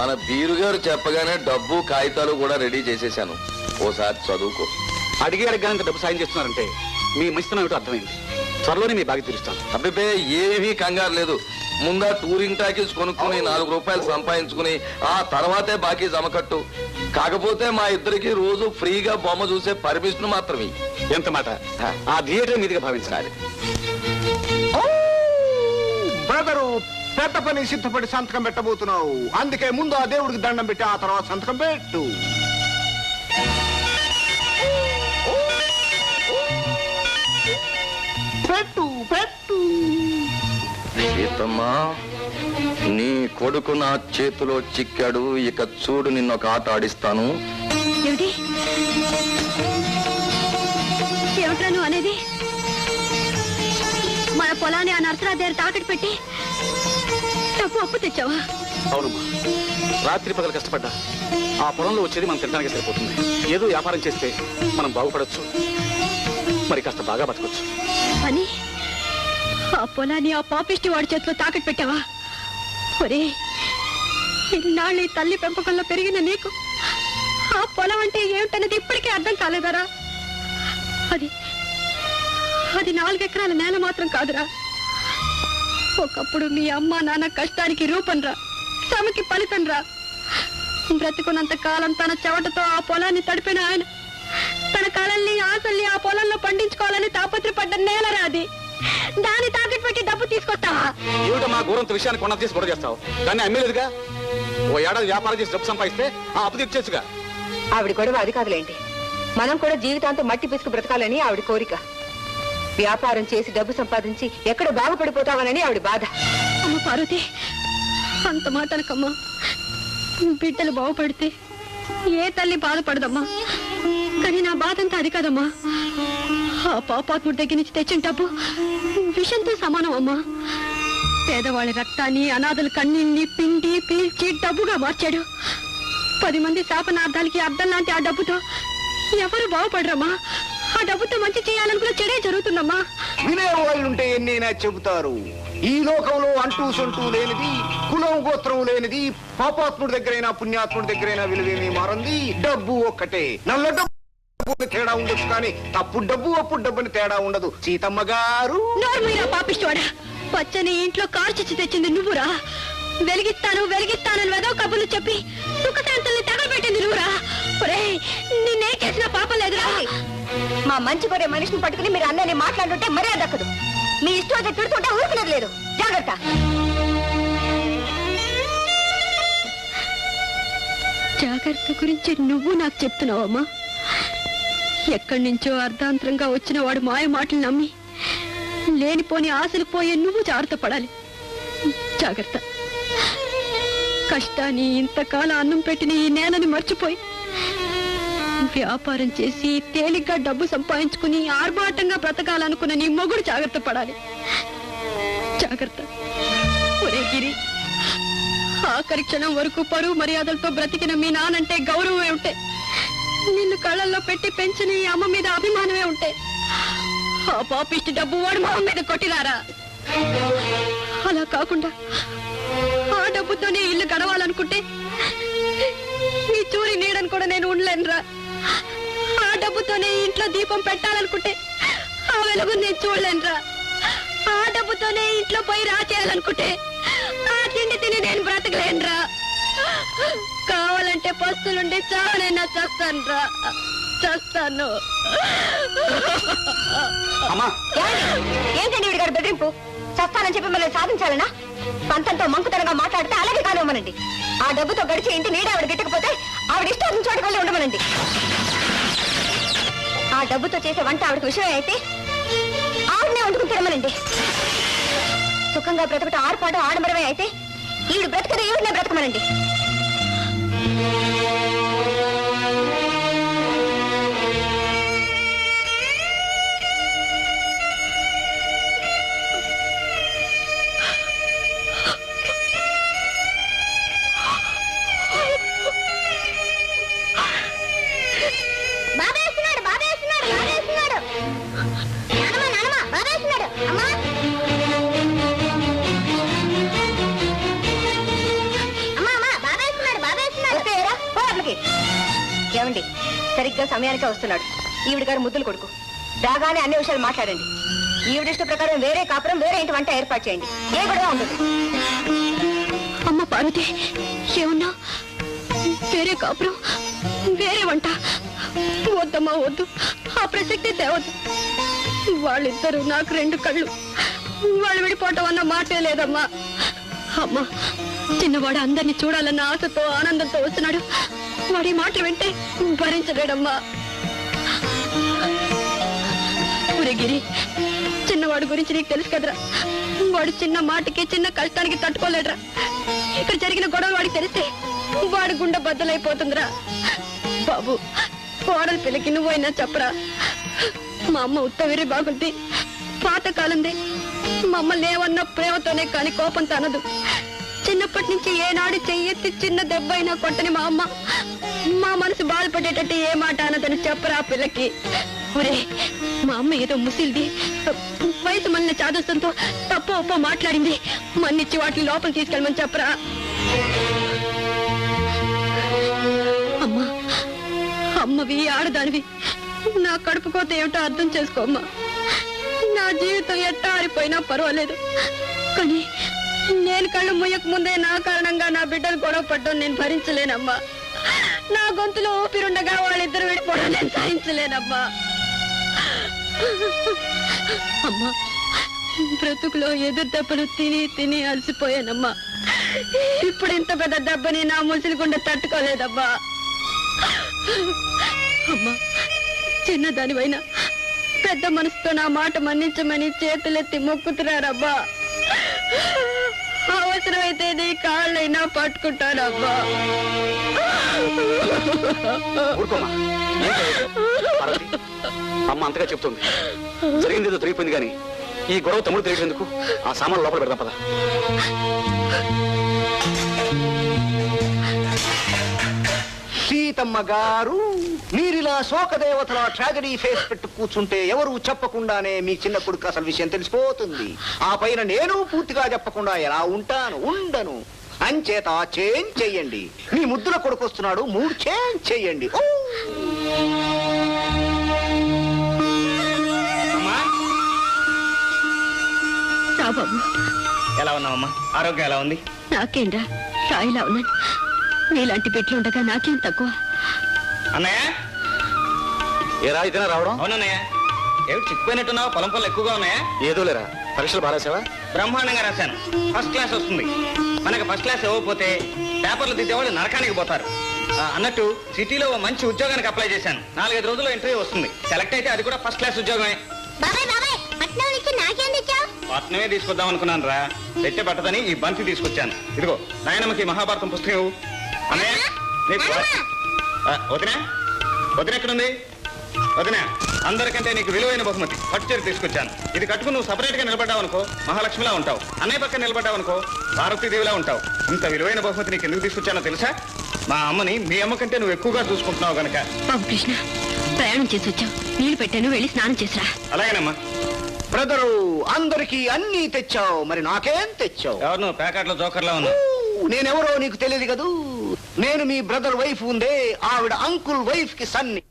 మన బీరు గారు చెప్పగానే డబ్బు కాగితాలు కూడా రెడీ చేసేసాను ఓసారి చదువుకో. అడిగి అడగడానికి డబ్బు సాయం చేస్తున్నారంటే మీ మంచితనం ఏమిటో అర్థమైంది. త్వరలోనే మీ బాగా తీరుస్తాను. అబ్బిపే ఏమీ కంగారు లేదు. ముందా టూరింగ్ టాకీస్ కొనుక్కుని నాలుగు రూపాయలు సంపాదించుకుని ఆ తర్వాతే బాకీ జమకట్టు కాకపోతే మా ఇద్దరికి రోజు ఫ్రీగా బొమ్మ చూసే పర్మిషన్ మాత్రమే. ఎంత మాట? ఆ థియేటర్ మీదుగా భావించాలి. బ్రదరు పెద్ద పని సిద్ధపడి సంతకం పెట్టబోతున్నావు. అందుకే ముందు ఆ దేవుడికి దండం పెట్టి ఆ తర్వాత సంతకం పెట్టు. పెట్టు పెట్టు. సీతమ్మా నీ కొడుకు నా చేతిలో చిక్కాడు ఇక చూడు నిన్న ఒక ఆట ఆడిస్తాను. ఏమిటి? నువ్వు అనేది? మన పొలాన్ని ఆ నర్సరా దగ్గర తాకట్టు పెట్టి డబ్బు అప్పు తెచ్చావా? అవునమ్మా రాత్రి పగలు కష్టపడ్డా. ఆ పొలంలో వచ్చేది మనం తినడానికి సరిపోతుంది. ఏదో వ్యాపారం చేస్తే మనం బాగుపడొచ్చు. మరి కాస్త బాగా బతకొచ్చు. అని ఆ పొలాన్ని ఆ పాపిష్టి వాడి చేతిలో తాకట్టు పెట్టావా? ఒరే ఇన్నాళ్ళు ఈ తల్లి పెంపకంలో పెరిగిన నీకు ఆ పొలం అంటే ఏమిటన్నది ఇప్పటికీ అర్థం కాలేదరా? అది అది నాలుగెకరాల నేల మాత్రం కాదురా. ఒకప్పుడు మీ అమ్మ నాన్న కష్టానికి రూపం రా శ్రమకి ఫలితం రా బ్రతికున్నంత కాలం తన చెవటతో ఆ పొలాన్ని తడిపిన ఆయన తన కళల్ని ఆశల్ని ఆ పొలంలో పండించుకోవాలని తాపత్రపడ్డ నేల రాది దాన్ని తాకట్టు పెట్టి డబ్బు తీసుకొస్తావా? ఏమిటమ్మా గోరంత విషయాన్ని కొన్న తీసి పొడ చేస్తావు దాన్ని అమ్మేలేదుగా? ఓ ఏడాది వ్యాపారం చేసి డబ్బు సంపాదిస్తే ఆ అప్పు తీర్చేచ్చుగా ఆవిడ గొడవ అది కాదులేండి. మనం కూడా జీవితాంతం మట్టి పిసుకు బ్రతకాలని ఆవిడ కోరిక. వ్యాపారం చేసి డబ్బు సంపాదించి ఎక్కడ బాగుపడిపోతావనని ఆవిడ బాధ. అమ్మ పార్వతి అంత మాటలకమ్మా. బిడ్డలు బాగుపడితే ఏ తల్లి బాధపడదమ్మా. కానీ నా బాధ అంతా అది కాదమ్మా. ఆ పాపాత్ముడి దగ్గర నుంచి తెచ్చిన డబ్బు విషంతో సమానం అమ్మా. పేదవాళ్ళ రక్తాన్ని అనాథల కన్నీళ్ళని పిండి పీల్చి డబ్బుగా మార్చాడు. పది మంది శాపనార్థాలకి అర్థం లాంటి ఆ డబ్బుతో ఎవరు బాగుపడరమ్మా? ఆ డబ్బుతో మంచి చేయాలనుకున్న చెడే జరుగుతుందమ్మా. వినేవాళ్ళుంటే ఎన్నైనా చెబుతారు. ఈ లోకంలో అంటూ సొంటూ లేనిది కులం గోత్రం లేనిది పాపాత్ముడి దగ్గరైనా పుణ్యాత్ముడి దగ్గరైనా విలువేమీ మారంది. డబ్బు ఒక్కటే. నల్ల డబ్బు తేడా ఉండొచ్చు కానీ తప్పుడు డబ్బు అప్పుడు డబ్బుని తేడా ఉండదు. సీతమ్మ గారు. నోర్మీరా పాపిస్తోడా పచ్చని ఇంట్లో కార్చిచ్చి తెచ్చింది నువ్వురా. వెలిగిస్తాను వెలిగిస్తానని వెదవ కబుర్లు చెప్పి సుఖశాంతుల్ని తగలబెట్టింది నువ్వురా. ఒరేయ్ నిన్నే చేసిన పాపం లేదురా. మా మంచి కొరే మనిషిని పట్టుకుని మీరు అన్నని మాట్లాడుంటే మర్యాద దక్కదు. మీ ఇష్టం వచ్చి తిడుతుంటే ఊరుకునేది లేదు. జాగ్రత్త. జాగ్రత్త గురించి నువ్వు నాకు చెప్తున్నావమ్మా ఎక్కడి నుంచో అర్ధాంతరంగా వచ్చిన వాడు మాయ మాటలు నమ్మి లేనిపోని ఆశలు పోయే నువ్వు జాగ్రత్త పడాలి. జాగ్రత్త. కష్టాన్ని ఇంతకాలం అన్నం పెట్టిన ఈ నేలని మర్చిపోయి వ్యాపారం చేసి తేలిగ్గా డబ్బు సంపాదించుకుని ఆర్భాటంగా బ్రతకాలనుకున్న నీ మొగుడు జాగ్రత్త పడాలి. జాగ్రత్త. ఒరే గిరి ఆఖరి క్షణం వరకు పరువు మర్యాదలతో బ్రతికిన మీ నానంటే గౌరవమే ఉంటే నిన్ను కళ్ళల్లో పెట్టి పెంచిన ఈ అమ్మ మీద అభిమానమే ఉంటే ఆ పాపిష్టి డబ్బు వాడు మా మీద కొట్టినారా? అలా కాకుండా ఆ డబ్బుతోనే ఇల్లు గడవాలనుకుంటే మీ చూరి నీడని కూడా నేను ఉండలేనురా. ఆ డబ్బుతోనే ఇంట్లో దీపం పెట్టాలనుకుంటే ఆ వెలుగు నేను చూడలేనురా. ఆ డబ్బుతోనే ఇంట్లో పోయి రాచేయాలనుకుంటే ఆ తిండి తిని నేను బ్రతకలేనురా. కావాలంటే పస్తులుండి చావనైనా చస్తాను రా చస్తాను? ఏంటండి వీడి గారి బెదిరింపు? చస్తానని చెప్పి మిమ్మల్ని సాధించాలనా? పంతంతో మంకుతనంగా మాట్లాడితే అలాగే కానివ్వమనండి. ఆ డబ్బుతో గడిచి ఇంటి నీడ ఆవిడ గిట్టకపోతే ఆవిడ ఇష్టం చోటుకెళ్ళి ఉండమనండి. ఆ డబ్బుతో చేసే వంట ఆవిడకి విషయం అయితే ఆవిడనే వండుకుని తినమనండి. సుఖంగా బ్రతకటం ఆర్పాటు ఆడంబరమే అయితే ఈవిడ బ్రతకదు ఈవిడనే బ్రతకమనండి. రండి సరిగ్గా సమయానికే వస్తున్నాడు. ఈవిడ గారు ముద్దులు కొడుకు. రాగానే అన్ని విషయాలు మాట్లాడండి. ఈవిడ ఇష్ట ప్రకారం వేరే కాపురం వేరే ఇంటి వంట ఏర్పాటు చేయండి. ఏ గొడవ ఉండదు. అమ్మ పార్వతి ఏమన్నా? వేరే కాపురం వేరే వంట. వద్దమ్మా వద్దు. ఆ ప్రసక్తి తేవద్దు. వాళ్ళిద్దరూ నాకు రెండు కళ్ళు. వాళ్ళు విడిపోవటం అన్న మాటే లేదమ్మా. అమ్మా చిన్నవాడు అందరినీ చూడాలన్న ఆశతో ఆనందంతో వస్తున్నాడు. వాడి మాటలు వింటే భరించలేడమ్మా. గిరి చిన్నవాడి గురించి నీకు తెలుసు కదరా? వాడు చిన్న మాటకి చిన్న కష్టానికి తట్టుకోలేడరా. ఇక్కడ జరిగిన గొడవ వాడికి తెలిస్తే వాడి గుండె బద్దలైపోతుందిరా. బాబు కోడల పిల్లకి నువ్వైనా చెప్పరా? మా అమ్మ ఉత్తవిరి బాగుంది. పాతకాలంది. మమ్మల్ని ఏమన్నా ప్రేమతోనే కాని కోపంతో అనదు చిన్నప్పటి నుంచి ఏనాడు చెయ్యెత్తి చిన్న దెబ్బ అయినా కొట్టని మా అమ్మ మా మనసు బాధపడేటట్టు ఏ మాట అనదని చెప్పరా పిల్లకి. ఒరే మా అమ్మ ఏదో ముసిల్ది. వయసు మన చాదస్తంతో తప్ప ఒప్ప మాట్లాడింది. మన్నిచ్చి వాటిని లోపలికి తీసుకెళ్ళమని చెప్పరా. అమ్మా అమ్మవి ఆడదానివి నా కడుపుకోతే ఏమిటో అర్థం చేసుకోమ్మా నా జీవితం ఎట్టా ఆరిపోయినా పర్వాలేదు. కానీ నేను కళ్ళు ముయ్యక ముందే నా కారణంగా నా బిడ్డలు గొడవ పడ్డం నేను భరించలేనమ్మా. నా గొంతులో ఊపిరుండగా వాళ్ళిద్దరు విడిపోవడం నేను సాధించలేనమ్మా అమ్మా బ్రతుకులో ఎదురు దెబ్బలు తిని తిని అలసిపోయానమ్మా. ఇప్పుడు ఇంత పెద్ద దెబ్బని నా ముసిలి గుండె తట్టుకోలేదమ్మా. అమ్మా చిన్నదానివైనా పెద్ద మనసుతో నా మాట మన్నించమని చేతులెత్తి మొక్కుతున్నారబ్బా. అవసరమైతే నీ కాళ్ళైనా. పార్వతి, అమ్మ అంతగా చెప్తుంది. జరిగింది ఏదో తెలియపోయింది కానీ ఈ గొడవ తమ్ముడు తెలిసేందుకు ఆ సామాన్లు లోపల పెడదాం పద. సీతమ్మ గారు మీరిలా శోకదేవతల ట్రాజడీ ఫేస్ పెట్టు కూర్చుంటే ఎవరు చెప్పకుండానే మీ చిన్న కొడుకు అసలు విషయం తెలిసిపోతుంది. ఆ పైన నేను పూర్తిగా చెప్పకుండా ఎలా ఉంటాను? ఉండను. అంచేత చేంజ్ చెయ్యండి. మీ ముద్దుల కొడుకు వస్తున్నాడు మూడు చేంజ్ చెయ్యండి. ఎలా ఉన్నావమ్మా? ఆరోగ్యం ఎలా ఉంది? నాకేంరా? రాయిలా ఉన్నాను నీలాంటి బిడ్డలు ఉండగా నాకేం తక్కువ? అన్నయ్య? ఏ రాయితేనా రావడం? అవునన్నయ్య. ఏమిటి చిక్కుపోయినట్టున్నావు? పొలం పనులు ఎక్కువగా ఉన్నాయా? ఏదో లేరా పరీక్షలు బాగాసేవా బ్రహ్మాండంగా రాశాను. ఫస్ట్ క్లాస్ వస్తుంది. మనకి ఫస్ట్ క్లాస్ ఇవ్వకపోతే పేపర్లు దిద్దేవాళ్ళు నరకానికి పోతారు. అన్నట్టు సిటీలో ఓ మంచి ఉద్యోగానికి అప్లై చేశాను. నాలుగైదు రోజుల్లో ఇంటర్వ్యూ వస్తుంది. సెలెక్ట్ అయితే అది కూడా ఫస్ట్ క్లాస్ ఉద్యోగమే. పట్నమే తీసుకొద్దాం అనుకున్నాను రా పెట్టే పట్టదని ఈ బంతి తీసుకొచ్చాను. ఇదిగో నాయనమ్మకి మహాభారతం పుస్తకం. అన్నయ్య వదినా? వదిన ఎక్కడుంది? వదినా అందరికంటే నీకు విలువైన బహుమతి. పట్టు చీర తీసుకొచ్చాను. ఇది కట్టుకుని నువ్వు సపరేట్గా నిలబడ్డావు అనుకో మహాలక్ష్మిలా ఉంటావు. అన్నయ్య పక్కన నిలబడ్డావు అనుకో పార్వతీదేవిలా ఉంటావు. ఇంత విలువైన బహుమతి నీకు ఎందుకు తీసుకొచ్చానో తెలుసా? మా అమ్మని మీ అమ్మ కంటే నువ్వు ఎక్కువగా చూసుకుంటున్నావు గనక. బాబు కృష్ణ ప్రయాణం చేసి వచ్చావు నీళ్ళు పెట్టాను వెళ్ళి స్నానం చేసిరా. అలాగేనమ్మా. బ్రదరు అందరికీ అన్నీ తెచ్చావు. మరి నాకేం తెచ్చావు? ఎవరు నువ్వు ప్యాకెట్లో జోకర్లా ఉన్నావు నేనెవరో నీకు తెలియదు కదూ? నేను మీ బ్రదర్ వైఫ్ ఉందే ఆవిడ అంకుల్ వైఫ్కి సన్ని.